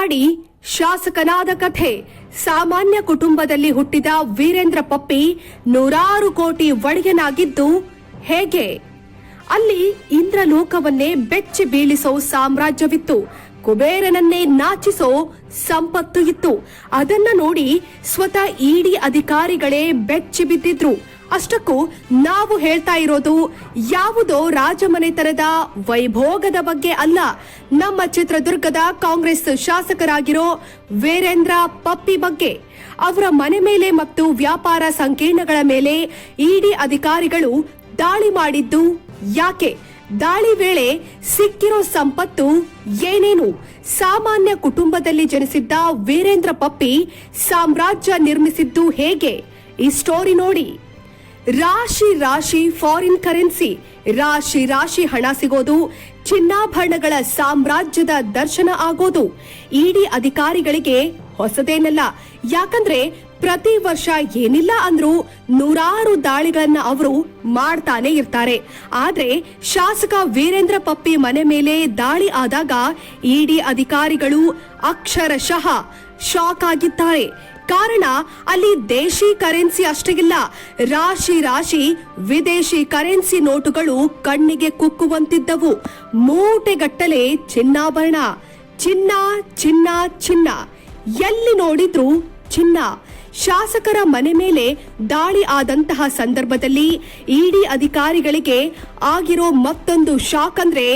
ಮಾಡಿ ಶಾಸಕನಾದ ಕಥೆ ಸಾಮಾನ್ಯ ಕುಟುಂಬದಲ್ಲಿ ಹುಟ್ಟಿದ ವೀರೇಂದ್ರ ಪಪ್ಪಿ ನೂರಾರು ಕೋಟಿ ಒಡೆಯನಾಗಿದ್ದು ಹೇಗೆ? ಅಲ್ಲಿ ಇಂದ್ರಲೋಕವನ್ನೇ ಬೆಚ್ಚಿ ಬೀಳಿಸೋ ಸಾಮ್ರಾಜ್ಯವಿತ್ತು. ಕುಬೇರನನ್ನೇ ನಾಚಿಸೋ ಸಂಪತ್ತು ಇತ್ತು. ಅದನ್ನ ನೋಡಿ ಸ್ವತಃ ಇಡಿ ಅಧಿಕಾರಿಗಳೇ ಬೆಚ್ಚಿ ಬಿದ್ದಿದ್ರು. ಅಷ್ಟಕ್ಕೂ ನಾವು ಹೇಳ್ತಾ ಇರೋದು ಯಾವುದೋ ರಾಜಮನೆತನದ ವೈಭೋಗದ ಬಗ್ಗೆ ಅಲ್ಲ. ನಮ್ಮ ಚಿತ್ರದುರ್ಗದ ಕಾಂಗ್ರೆಸ್ ಶಾಸಕರಾಗಿರೋ ವೀರೇಂದ್ರ ಪಪ್ಪಿ ಬಗ್ಗೆ, ಅವರ ಮನೆ ಮೇಲೆ ಮತ್ತು ವ್ಯಾಪಾರ ಸಂಕೀರ್ಣಗಳ ಮೇಲೆ ಇಡಿ ಅಧಿಕಾರಿಗಳು ದಾಳಿ ಮಾಡಿದ್ದು ಯಾಕೆ? ದಾಳಿ ವೇಳೆ ಸಿಕ್ಕಿರೋ ಸಂಪತ್ತು ಏನೇನು? ಸಾಮಾನ್ಯ ಕುಟುಂಬದಲ್ಲಿ ಜನಿಸಿದ್ದ ವೀರೇಂದ್ರ ಪಪ್ಪಿ ಸಾಮ್ರಾಜ್ಯ ನಿರ್ಮಿಸಿದ್ದು ಹೇಗೆ? ಈ ಸ್ಟೋರಿ ನೋಡಿ. ರಾಶಿ ರಾಶಿ ಫಾರಿನ್ ಕರೆನ್ಸಿ ರಾಶಿ ರಾಶಿ ಹಣ ಸಿಗೋದು, ಚಿನ್ನಾಭರಣಗಳ ಸಾಮ್ರಾಜ್ಯದ ದರ್ಶನ ಆಗೋದು. ಇಡಿ ಅಧಿಕಾರಿಗಳಿಗೆ ಹೊಸದೇನಲ್ಲ. ಯಾಕಂದ್ರೆ ಪ್ರತಿ ವರ್ಷ ಏನಿಲ್ಲ ಅಂದ್ರೂ ನೂರಾರು ದಾಳಿಗಳನ್ನ ಅವರು ಮಾಡ್ತಾನೆ ಇರ್ತಾರೆ. ಆದ್ರೆ ಶಾಸಕ ವೀರೇಂದ್ರ ಪಪ್ಪಿ ಮನೆ ಮೇಲೆ ದಾಳಿ ಆದಾಗ ಇಡಿ ಅಧಿಕಾರಿಗಳು ಅಕ್ಷರಶಃ ಶಾಕ್ ಆಗಿದ್ದಾರೆ. ಕಾರಣ ಅಲ್ಲಿ ದೇಶಿ ಕರೆನ್ಸಿ ಅಷ್ಟೇ ಇಲ್ಲ ರಾಶಿ ರಾಶಿ ವಿದೇಶಿ ಕರೆನ್ಸಿ ನೋಟುಗಳು ಕಣ್ಣಿಗೆ ಕುಕ್ಕುವಂತಿದ್ದವು. ಮೂಟೆಗಟ್ಟಲೆ ಚಿನ್ನಾಭರಣ. ಚಿನ್ನ ಚಿನ್ನ ಚಿನ್ನ. ಎಲ್ಲಿ ನೋಡಿದ್ರು ಚಿನ್ನ. ಶಾಸಕರ ಮನೆ ಮೇಲೆ ದಾಳಿ ಆದಂತಹ ಸಂದರ್ಭದಲ್ಲಿ ಇಡಿ ಅಧಿಕಾರಿಗಳಿಗೆ ಆಗಿರೋ ಮತ್ತೊಂದು ಶಾಕ್ ಅಂದ್ರೆ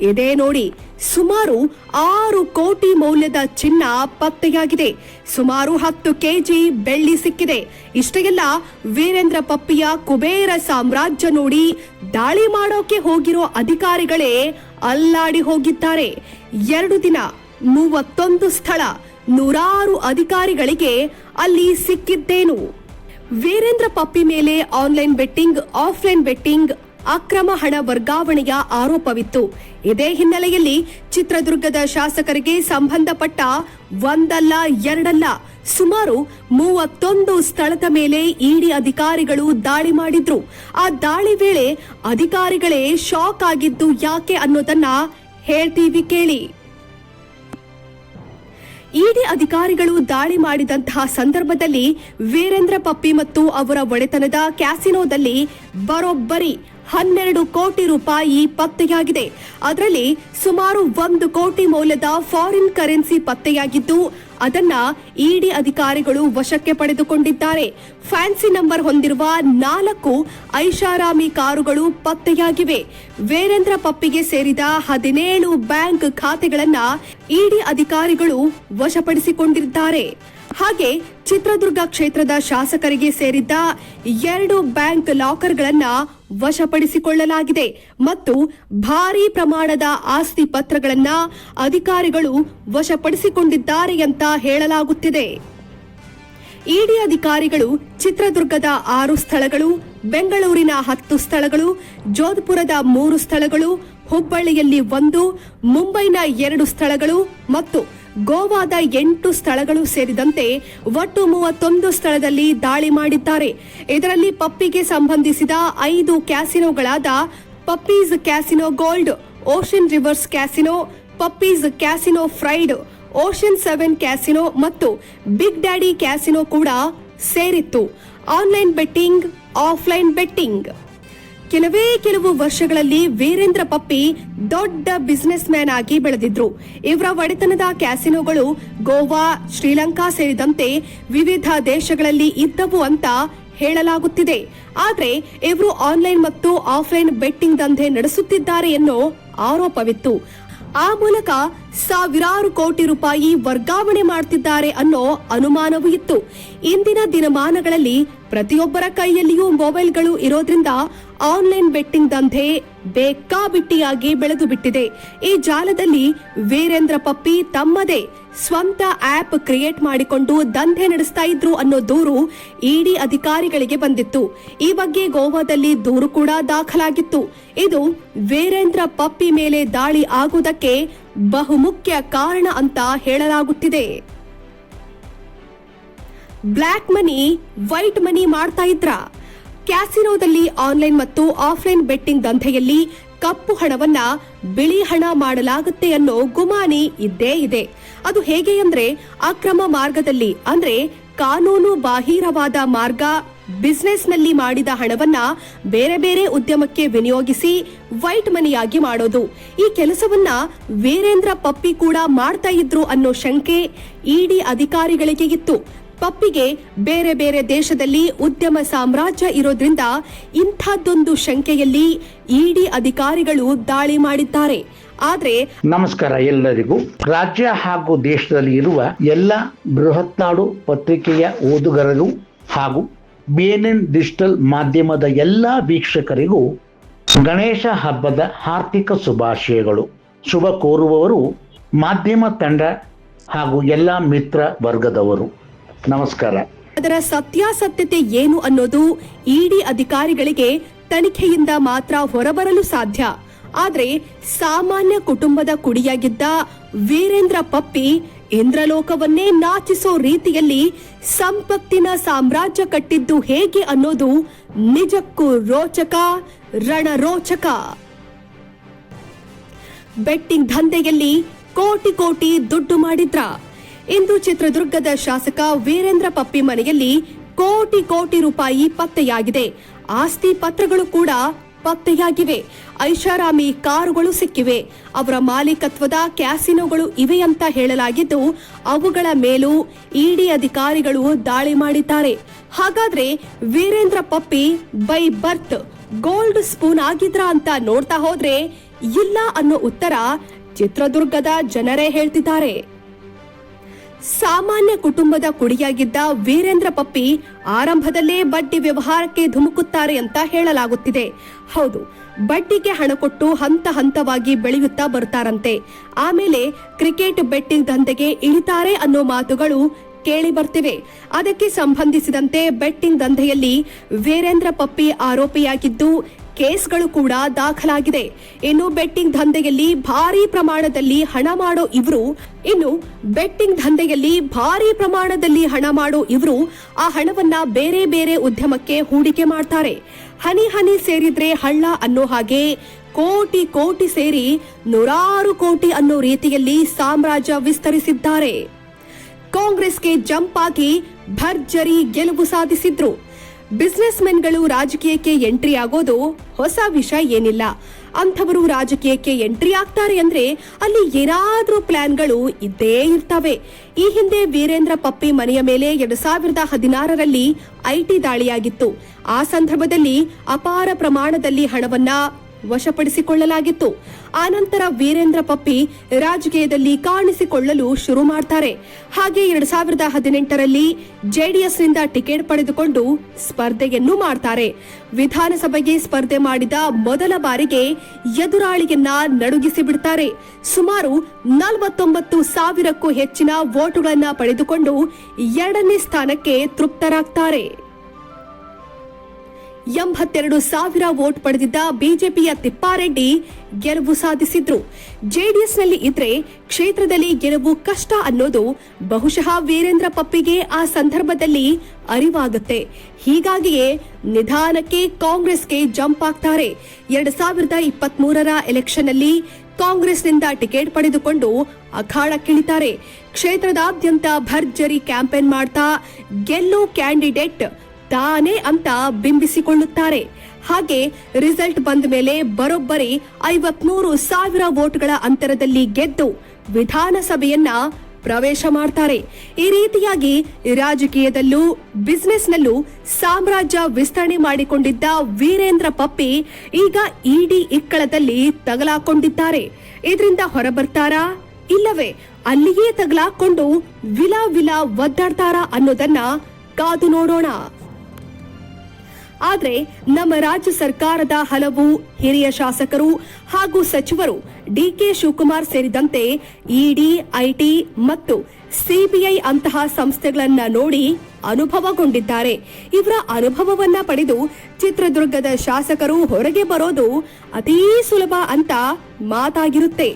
ಇದೇ ನೋಡಿ ಸುಮಾರು ಆರು ಕೋಟಿ ಮೌಲ್ಯದ ಚಿನ್ನ ಪತ್ತೆಯಾಗಿದೆ. ಸುಮಾರು ಹತ್ತು ಕೆಜಿ ಬೆಳ್ಳಿ ಸಿಕ್ಕಿದೆ. ಇಷ್ಟೆಲ್ಲ ವೀರೇಂದ್ರ ಪಪ್ಪಿಯ ಕುಬೇರ ಸಾಮ್ರಾಜ್ಯ ನೋಡಿ ದಾಳಿ ಮಾಡೋಕೆ ಹೋಗಿರೋ ಅಧಿಕಾರಿಗಳೇ ಅಲ್ಲಾಡಿ ಹೋಗಿದ್ದಾರೆ. ಎರಡು ದಿನ ಮೂವತ್ತೊಂದು ಸ್ಥಳ ನೂರಾರು ಅಧಿಕಾರಿಗಳಿಗೆ ಅಲ್ಲಿ ಸಿಕ್ಕಿದ್ದೇನು. ವೀರೇಂದ್ರ ಪಪ್ಪಿ ಮೇಲೆ ಆನ್ಲೈನ್ ಬೆಟ್ಟಿಂಗ್, ಆಫ್ಲೈನ್ ಬೆಟ್ಟಿಂಗ್ ಅಕ್ರಮ ಹಣ ವರ್ಗಾವಣೆಯ ಆರೋಪವಿತ್ತು. ಇದೇ ಹಿನ್ನೆಲೆಯಲ್ಲಿ ಚಿತ್ರದುರ್ಗದ ಶಾಸಕರಿಗೆ ಸಂಬಂಧಪಟ್ಟ ಒಂದಲ್ಲ, ಎರಡಲ್ಲ, ಸುಮಾರು ಮೂವತ್ತೊಂದು ಸ್ಥಳದ ಮೇಲೆ ಇಡಿ ಅಧಿಕಾರಿಗಳು ದಾಳಿ ಮಾಡಿದ್ರು. ಆ ದಾಳಿ ವೇಳೆ ಅಧಿಕಾರಿಗಳೇ ಶಾಕ್ ಆಗಿದ್ದು ಯಾಕೆ ಅನ್ನೋದನ್ನ ಹೇಳ್ತೀವಿ ಕೇಳಿ. ಇಡಿ ಅಧಿಕಾರಿಗಳು ದಾಳಿ ಮಾಡಿದಂತಹ ಸಂದರ್ಭದಲ್ಲಿ ವೀರೇಂದ್ರ ಪಪ್ಪಿ ಮತ್ತು ಅವರ ಒಡೆತನದ ಕ್ಯಾಸಿನೋದಲ್ಲಿ ಬರೋಬ್ಬರಿ ಹನ್ನೆರಡು ಕೋಟಿ ರೂಪಾಯಿ ಪತ್ತೆಯಾಗಿದೆ. ಅದರಲ್ಲಿ ಸುಮಾರು ಒಂದು ಕೋಟಿ ಮೌಲ್ಯದ ಫಾರಿನ್ ಕರೆನ್ಸಿ ಪತ್ತೆಯಾಗಿದ್ದು, ಅದನ್ನ ಇಡಿ ಅಧಿಕಾರಿಗಳು ವಶಕ್ಕೆ ಪಡೆದುಕೊಂಡಿದ್ದಾರೆ. ಫ್ಯಾನ್ಸಿ ನಂಬರ್ ಹೊಂದಿರುವ ನಾಲ್ಕು ಐಷಾರಾಮಿ ಕಾರುಗಳು ಪತ್ತೆಯಾಗಿವೆ. ವೀರೇಂದ್ರ ಪಪ್ಪಿಗೆ ಸೇರಿದ ಹದಿನೇಳು ಬ್ಯಾಂಕ್ ಖಾತೆಗಳನ್ನ ಇಡಿ ಅಧಿಕಾರಿಗಳು ವಶಪಡಿಸಿಕೊಂಡಿದ್ದಾರೆ. ಹಾಗೆ ಚಿತ್ರದುರ್ಗ ಕ್ಷೇತ್ರದ ಶಾಸಕರಿಗೆ ಸೇರಿದ್ದ ಎರಡು ಬ್ಯಾಂಕ್ ಲಾಕರ್ಗಳನ್ನ ವಶಪಡಿಸಿಕೊಳ್ಳಲಾಗಿದೆ ಮತ್ತು ಭಾರೀ ಪ್ರಮಾಣದ ಆಸ್ತಿ ಪತ್ರಗಳನ್ನ ಅಧಿಕಾರಿಗಳು ವಶಪಡಿಸಿಕೊಂಡಿದ್ದಾರೆ ಅಂತ ಹೇಳಲಾಗುತ್ತಿದೆ. ಇಡಿ ಅಧಿಕಾರಿಗಳು ಚಿತ್ರದುರ್ಗದ ಆರು ಸ್ಥಳಗಳು, ಬೆಂಗಳೂರಿನ ಹತ್ತು ಸ್ಥಳಗಳು, ಜೋಧ್ಪುರದ ಮೂರು ಸ್ಥಳಗಳು, ಹುಬ್ಬಳ್ಳಿಯಲ್ಲಿ ಒಂದು, ಮುಂಬೈನ ಎರಡು ಸ್ಥಳಗಳು ಮತ್ತು ಗೋವಾದ ಎಂಟು ಸ್ಥಳಗಳು ಸೇರಿದಂತೆ ಒಟ್ಟು ಮೂವತ್ತೊಂದು ಸ್ಥಳದಲ್ಲಿ ದಾಳಿ ಮಾಡಿದ್ದಾರೆ. ಇದರಲ್ಲಿ ಪಪ್ಪಿಗೆ ಸಂಬಂಧಿಸಿದ ಐದು ಕ್ಯಾಸಿನೋಗಳಾದ Puppy's casino gold, ocean rivers casino, Puppy's casino pride, ocean seven casino ಮತ್ತು ಬಿಗ್ ಡ್ಯಾಡಿ ಕ್ಯಾಸಿನೋ ಕೂಡ ಸೇರಿತ್ತು. Online betting, offline betting. ಕೆಲವೇ ಕೆಲವು ವರ್ಷಗಳಲ್ಲಿ ವೀರೇಂದ್ರ ಪಪ್ಪಿ ದೊಡ್ಡ ಬಿಸಿನೆಸ್ ಮ್ಯಾನ್ ಆಗಿ ಬೆಳೆದಿದ್ರು. ಇವರ ಒಡೆತನದ ಕ್ಯಾಸಿನೋಗಳು ಗೋವಾ, ಶ್ರೀಲಂಕಾ ಸೇರಿದಂತೆ ವಿವಿಧ ದೇಶಗಳಲ್ಲಿ ಇದ್ದವು ಅಂತ ಹೇಳಲಾಗುತ್ತಿದೆ. ಆದರೆ ಇವರು ಆನ್ಲೈನ್ ಮತ್ತು ಆಫ್ಲೈನ್ ಬೆಟ್ಟಿಂಗ್ ದಂಧೆ ನಡೆಸುತ್ತಿದ್ದಾರೆ ಎನ್ನೋ ಆರೋಪವಿತ್ತು. ಆ ಮೂಲಕ ಸಾವಿರಾರು ಕೋಟಿ ರೂಪಾಯಿ ವರ್ಗಾವಣೆ ಮಾಡ್ತಿದ್ದಾರೆ ಅನ್ನೋ ಅನುಮಾನವೂ ಇತ್ತು. ಇಂದಿನ ದಿನಮಾನಗಳಲ್ಲಿ ಪ್ರತಿಯೊಬ್ಬರ ಕೈಯಲ್ಲಿಯೂ ಮೊಬೈಲ್ಗಳು ಇರೋದ್ರಿಂದ ಆನ್ಲೈನ್ ಬೆಟ್ಟಿಂಗ್ ದಂಧೆ ಬೇಕಾಬಿಟ್ಟಿಯಾಗಿ ಬೆಳೆದು ಬಿಟ್ಟಿದೆ. ಈ ಜಾಲದಲ್ಲಿ ವೀರೇಂದ್ರ ಪಪ್ಪಿ ತಮ್ಮದೇ ಸ್ವಂತ ಆಪ್ ಕ್ರಿಯೇಟ್ ಮಾಡಿಕೊಂಡು ದಂಧೆ ನಡೆಸ್ತಾ ಇದ್ರು ಅನ್ನೋ ದೂರು ಇಡಿ ಅಧಿಕಾರಿಗಳಿಗೆ ಬಂದಿತ್ತು. ಈ ಬಗ್ಗೆ ಗೋವಾದಲ್ಲಿ ದೂರು ಕೂಡ ದಾಖಲಾಗಿತ್ತು. ಇದು ವೀರೇಂದ್ರ ಪಪ್ಪಿ ಮೇಲೆ ದಾಳಿ ಆಗುವುದಕ್ಕೆ ಬಹುಮುಖ್ಯ ಕಾರಣ ಅಂತ ಹೇಳಲಾಗುತ್ತಿದೆ. ಬ್ಲ್ಯಾಕ್ ಮನಿ, ವೈಟ್ ಮನಿ ಮಾಡ್ತಾ ಇದ್ರ. ಕ್ಯಾಸಿನೋದಲ್ಲಿ ಆನ್ಲೈನ್ ಮತ್ತು ಆಫ್ಲೈನ್ ಬೆಟ್ಟಿಂಗ್ ದಂಧೆಯಲ್ಲಿ ಕಪ್ಪು ಹಣವನ್ನ ಬಿಳಿ ಹಣ ಮಾಡಲಾಗುತ್ತೆ ಅನ್ನೋ ಗುಮಾನಿ ಇದ್ದೇ ಇದೆ. ಅದು ಹೇಗೆ ಅಂದ್ರೆ ಅಕ್ರಮ ಮಾರ್ಗದಲ್ಲಿ, ಅಂದ್ರೆ ಕಾನೂನು ಬಾಹಿರವಾದ ಮಾರ್ಗ, ಬಿಸ್ನೆಸ್ನಲ್ಲಿ ಮಾಡಿದ ಹಣವನ್ನ ಬೇರೆ ಬೇರೆ ಉದ್ಯಮಕ್ಕೆ ವಿನಿಯೋಗಿಸಿ ವೈಟ್ ಮನಿಯಾಗಿ ಮಾಡೋದು. ಈ ಕೆಲಸವನ್ನ ವೀರೇಂದ್ರ ಪಪ್ಪಿ ಕೂಡ ಮಾಡ್ತಾ ಇದ್ರು ಅನ್ನೋ ಶಂಕೆ ಇಡಿ ಅಧಿಕಾರಿಗಳಿಗೆ ಇತ್ತು. ಪಪ್ಪಿಗೆ ಬೇರೆ ಬೇರೆ ದೇಶದಲ್ಲಿ ಉದ್ಯಮ ಸಾಮ್ರಾಜ್ಯ ಇರೋದ್ರಿಂದ ಇಂಥದ್ದೊಂದು ಶಂಕೆಯಲ್ಲಿ ಇಡಿ ಅಧಿಕಾರಿಗಳು ದಾಳಿ ಮಾಡಿದ್ದಾರೆ. ಆದ್ರೆ ನಮಸ್ಕಾರ ಎಲ್ಲರಿಗೂ. ರಾಜ್ಯ ಹಾಗೂ ದೇಶದಲ್ಲಿ ಇರುವ ಎಲ್ಲ ಬೃಹತ್ ನಾಡು ಪತ್ರಿಕೆಯ ಓದುಗರರು ಹಾಗೂ ಬಿಎನ್ಎನ್ ಡಿಜಿಟಲ್ ಮಾಧ್ಯಮದ ಎಲ್ಲ ವೀಕ್ಷಕರಿಗೂ ಗಣೇಶ ಹಬ್ಬದ ಆರ್ಥಿಕ ಶುಭಾಶಯಗಳು. ಶುಭ ಕೋರುವವರು ಮಾಧ್ಯಮ ತಂಡ ಹಾಗೂ ಎಲ್ಲ ಮಿತ್ರ ವರ್ಗದವರು. ನಮಸ್ಕಾರ. ಅದರ ಸತ್ಯಾಸತ್ಯತೆ ಏನು ಅನ್ನೋದು ಇಡಿ ಅಧಿಕಾರಿಗಳಿಗೆ ತನಿಖೆಯಿಂದ ಮಾತ್ರ ಹೊರಬರಲು ಸಾಧ್ಯ. ಆದ್ರೆ ಸಾಮಾನ್ಯ ಕುಟುಂಬದ ಕುಡಿಯಾಗಿದ್ದ ವೀರೇಂದ್ರ ಪಪ್ಪಿ ಇಂದ್ರಲೋಕವನ್ನೇ ನಾಚಿಸೋ ರೀತಿಯಲ್ಲಿ ಸಂಪತ್ತಿನ ಸಾಮ್ರಾಜ್ಯ ಕಟ್ಟಿದ್ದು ಹೇಗೆ ಅನ್ನೋದು ನಿಜಕ್ಕೂ ರೋಚಕ, ರಣರೋಚಕ. ಬೆಟ್ಟಿಂಗ್ ದಂಧೆಯಲ್ಲಿ ಕೋಟಿ ಕೋಟಿ ದುಡ್ಡು ಮಾಡಿದ್ರ? ಇಂದು ಚಿತ್ರದುರ್ಗದ ಶಾಸಕ ವೀರೇಂದ್ರ ಪಪ್ಪಿ ಮನೆಯಲ್ಲಿ ಕೋಟಿ ಕೋಟಿ ರೂಪಾಯಿ ಪತ್ತೆಯಾಗಿದೆ. ಆಸ್ತಿ ಪತ್ರಗಳು ಕೂಡ ಪತ್ತೆಯಾಗಿವೆ. ಐಷಾರಾಮಿ ಕಾರುಗಳು ಸಿಕ್ಕಿವೆ. ಅವರ ಮಾಲೀಕತ್ವದ ಕ್ಯಾಸಿನೋಗಳು ಇವೆ ಅಂತ ಹೇಳಲಾಗಿದ್ದು, ಅವುಗಳ ಮೇಲೂ ಇಡಿ ಅಧಿಕಾರಿಗಳು ದಾಳಿ ಮಾಡಿದ್ದಾರೆ. ಹಾಗಾದ್ರೆ Veerendra Pappi by birth gold spoon ಆಗಿದ್ರ ಅಂತ ನೋಡ್ತಾ ಹೋದ್ರೆ ಇಲ್ಲ ಅನ್ನೋ ಉತ್ತರ ಚಿತ್ರದುರ್ಗದ ಜನರೇ ಹೇಳ್ತಿದ್ದಾರೆ. ಸಾಮಾನ್ಯ ಕುಟುಂಬದ ಕುಡಿಯಾಗಿದ್ದ ವೀರೇಂದ್ರ ಪಪ್ಪಿ ಆರಂಭದಲ್ಲೇ ಬಡ್ಡಿ ವ್ಯವಹಾರಕ್ಕೆ ಧುಮುಕುತ್ತಾರೆ ಅಂತ ಹೇಳಲಾಗುತ್ತಿದೆ. ಹೌದು, ಬಡ್ಡಿಗೆ ಹಣ ಕೊಟ್ಟು ಹಂತ ಹಂತವಾಗಿ ಬೆಳೆಯುತ್ತಾ ಬರುತ್ತಾರಂತೆ ಆಮೇಲೆ ಕ್ರಿಕೆಟ್ ಬೆಟ್ಟಿಂಗ್ ದಂಧೆಗೆ ಇಳಿತಾರೆ ಅನ್ನೋ ಮಾತುಗಳು ಕೇಳಿ ಬರ್ತಿವೆ. ಅದಕ್ಕೆ ಸಂಬಂಧಿಸಿದಂತೆ ಬೆಟ್ಟಿಂಗ್ ದಂಧೆಯಲ್ಲಿ ವೀರೇಂದ್ರ ಪಪ್ಪಿ ಆರೋಪಿಯಾಗಿದ್ದು ಕೇಸ್ಗಳು ಕೂಡ ದಾಖಲಾಗಿದೆ. ಇನ್ನು ಬೆಟ್ಟಿಂಗ್ ದಂಧೆಯಲ್ಲಿ ಭಾರಿ ಪ್ರಮಾಣದಲ್ಲಿ ಹಣ ಮಾಡೋ ಇವರು, ಇನ್ನು ಬೆಟ್ಟಿಂಗ್ ದಂಧೆಯಲ್ಲಿ ಭಾರಿ ಪ್ರಮಾಣದಲ್ಲಿ ಹಣ ಮಾಡೋ ಇವರು ಆ ಹಣವನ್ನ ಬೇರೆ ಬೇರೆ ಉದ್ಯಮಕ್ಕೆ ಹೂಡಿಕೆ ಮಾಡ್ತಾರೆ. ಹನಿ ಹನಿ ಸೇರಿದ್ರೆ ಹಳ್ಳ ಅನ್ನೋ ಹಾಗೆ ಕೋಟಿ ಕೋಟಿ ಸೇರಿ ನೂರಾರು ಕೋಟಿ ಅನ್ನೋ ರೀತಿಯಲ್ಲಿ ಸಾಮ್ರಾಜ್ಯ ವಿಸ್ತರಿಸಿದ್ದಾರೆ. ಕಾಂಗ್ರೆಸ್ಗೆ ಜಂಪ್ ಆಗಿ ಭರ್ಜರಿ ಗೆಲುವು ಸಾಧಿಸಿದ್ರು. ಬಿಸ್ನೆಸ್ ಮೆನ್ಗಳು ರಾಜಕೀಯಕ್ಕೆ ಎಂಟ್ರಿ ಆಗೋದು ಹೊಸ ವಿಷಯ ಏನಿಲ್ಲ. ಅಂಥವರು ರಾಜಕೀಯಕ್ಕೆ ಎಂಟ್ರಿ ಆಗ್ತಾರೆ ಅಂದ್ರೆ ಅಲ್ಲಿ ಏನಾದ್ರೂ ಪ್ಲಾನ್ಗಳು ಇದ್ದೇ ಇರ್ತವೆ. ಈ ಹಿಂದೆ ವೀರೇಂದ್ರ ಪಪ್ಪಿ ಮನೆಯ ಮೇಲೆ ಎರಡು ಸಾವಿರದ ಹದಿನಾರರಲ್ಲಿ ಐಟಿ ದಾಳಿಯಾಗಿತ್ತು. ಆ ಸಂದರ್ಭದಲ್ಲಿ ಅಪಾರ ಪ್ರಮಾಣದಲ್ಲಿ ಹಣವನ್ನ ವಶಪಡಿಸಿಕೊಳ್ಳಲಾಗಿತ್ತು. ಆನಂತರ ವೀರೇಂದ್ರ ಪಪ್ಪಿ ರಾಜಕೀಯದಲ್ಲಿ ಕಾಣಿಸಿಕೊಳ್ಳಲು ಶುರು ಮಾಡ್ತಾರೆ. ಹಾಗೆ ಎರಡ್ ಸಾವಿರದ ಹದಿನೆಂಟರಲ್ಲಿ ಜೆಡಿಎಸ್ನಿಂದ ಟಿಕೆಟ್ ಪಡೆದುಕೊಂಡು ಸ್ಪರ್ಧೆಯನ್ನು ಮಾಡ್ತಾರೆ. ವಿಧಾನಸಭೆಗೆ ಸ್ಪರ್ಧೆ ಮಾಡಿದ ಮೊದಲ ಬಾರಿಗೆ ಎದುರಾಳಿಯನ್ನ ನಡುಗಿಸಿ ಬಿಡ್ತಾರೆ. ಸುಮಾರು ನಲವತ್ತೊಂಬತ್ತು ಸಾವಿರಕ್ಕೂ ಹೆಚ್ಚಿನ ವೋಟುಗಳನ್ನ ಪಡೆದುಕೊಂಡು ಎರಡನೇ ಸ್ಥಾನಕ್ಕೆ ತೃಪ್ತರಾಗ್ತಾರೆ. ಎಂಬತ್ತೆರಡು ಸಾವಿರ ವೋಟ್ ಪಡೆದಿದ್ದ ಬಿಜೆಪಿಯ ತಿಪ್ಪಾರೆಡ್ಡಿ ಗೆಲುವು ಸಾಧಿಸಿದ್ರು. ಜೆಡಿಎಸ್ನಲ್ಲಿ ಇದ್ರೆ ಕ್ಷೇತ್ರದಲ್ಲಿ ಗೆಲುವು ಕಷ್ಟ ಅನ್ನೋದು ಬಹುಶಃ ವೀರೇಂದ್ರ ಪಪ್ಪಿಗೆ ಆ ಸಂದರ್ಭದಲ್ಲಿ ಅರಿವಾಗುತ್ತೆ. ಹೀಗಾಗಿಯೇ ನಿಧಾನಕ್ಕೆ ಕಾಂಗ್ರೆಸ್ಗೆ ಜಂಪ್ ಆಗ್ತಾರೆ ಎರಡ್ ಸಾವಿರದ ಇಪ್ಪತ್ತ್ ಮೂರರ ಎಲೆಕ್ಷನ್ ಅಲ್ಲಿ ಕಾಂಗ್ರೆಸ್ನಿಂದ ಟಿಕೆಟ್ ಪಡೆದುಕೊಂಡು ಅಖಾಡಕ್ಕಿಳಿತಾರೆ ಕ್ಷೇತ್ರದಾದ್ಯಂತ ಭರ್ಜರಿ ಕ್ಯಾಂಪೇನ್ ಮಾಡ್ತಾ ಗೆಲ್ಲೋ ಕ್ಯಾಂಡಿಡೇಟ್ ತಾನೇ ಅಂತ ಬಿಂಬಿಸಿಕೊಳ್ಳುತ್ತಾರೆ. ಹಾಗೆ ರಿಸಲ್ಟ್ ಬಂದ ಮೇಲೆ ಬರೋಬ್ಬರಿ ಐವತ್ಮೂರು ಸಾವಿರ ವೋಟ್ಗಳ ಅಂತರದಲ್ಲಿ ಗೆದ್ದು ವಿಧಾನಸಭೆಯನ್ನ ಪ್ರವೇಶ ಮಾಡ್ತಾರೆ. ಈ ರೀತಿಯಾಗಿ ರಾಜಕೀಯದಲ್ಲೂ ಬಿಸ್ನೆಸ್ನಲ್ಲೂ ಸಾಮ್ರಾಜ್ಯ ವಿಸ್ತರಣೆ ಮಾಡಿಕೊಂಡಿದ್ದ ವೀರೇಂದ್ರ ಪಪ್ಪಿ ಈಗ ಇಡಿ ಇಕ್ಕಳದಲ್ಲಿ ತಗಲಾಕೊಂಡಿದ್ದಾರೆ. ಇದರಿಂದ ಹೊರಬರ್ತಾರಾ? ಇಲ್ಲವೇ, ಅಲ್ಲಿಯೇ ತಗಲಾಕೊಂಡು ವಿಲಾ ವಿಲಾ ಒದ್ದಾಡ್ತಾರಾ ಅನ್ನೋದನ್ನ ಕಾದು ನೋಡೋಣ. ಆದ್ರೆ ನಮ್ಮ ರಾಜ್ಯ ಸರ್ಕಾರದ ಹಲವು ಹಿರಿಯ ಶಾಸಕರು ಹಾಗೂ ಸಚಿವರು ಡಿಕೆ ಶಿವಕುಮಾರ್ ಸೇರಿದಂತೆ ಇಡಿ, ಐಟಿ ಮತ್ತು ಸಿಬಿಐ ಅಂತಹ ಸಂಸ್ಥೆಗಳನ್ನ ನೋಡಿ ಅನುಭವಗೊಂಡಿದ್ದಾರೆ. ಇವರ ಅನುಭವವನ್ನ ಪಡೆದು ಚಿತ್ರದುರ್ಗದ ಶಾಸಕರು ಹೊರಗೆ ಬರೋದು ಅತೀ ಸುಲಭ ಅಂತ ಮಾತಾಗಿರುತ್ತೆ.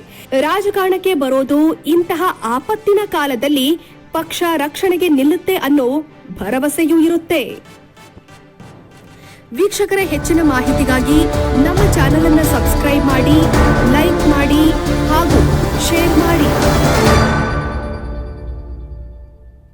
ರಾಜಕಾರಣಕ್ಕೆ ಬರೋದು ಇಂತಹ ಆಪತ್ತಿನ ಕಾಲದಲ್ಲಿ ಪಕ್ಷ ರಕ್ಷಣೆಗೆ ನಿಲ್ಲುತ್ತೆ ಅನ್ನೋ ಭರವಸೆಯೂ ಇರುತ್ತೆ. ವೀಕ್ಷಕರ ಹೆಚ್ಚಿನ ಮಾಹಿತಿಗಾಗಿ ನಮ್ಮ ಚಾನೆಲ್ ಅನ್ನು ಸಬ್ಸ್ಕ್ರೈಬ್ ಮಾಡಿ ಲೈಕ್ ಮಾಡಿ ಹಾಗೂ ಶೇರ್ ಮಾಡಿ.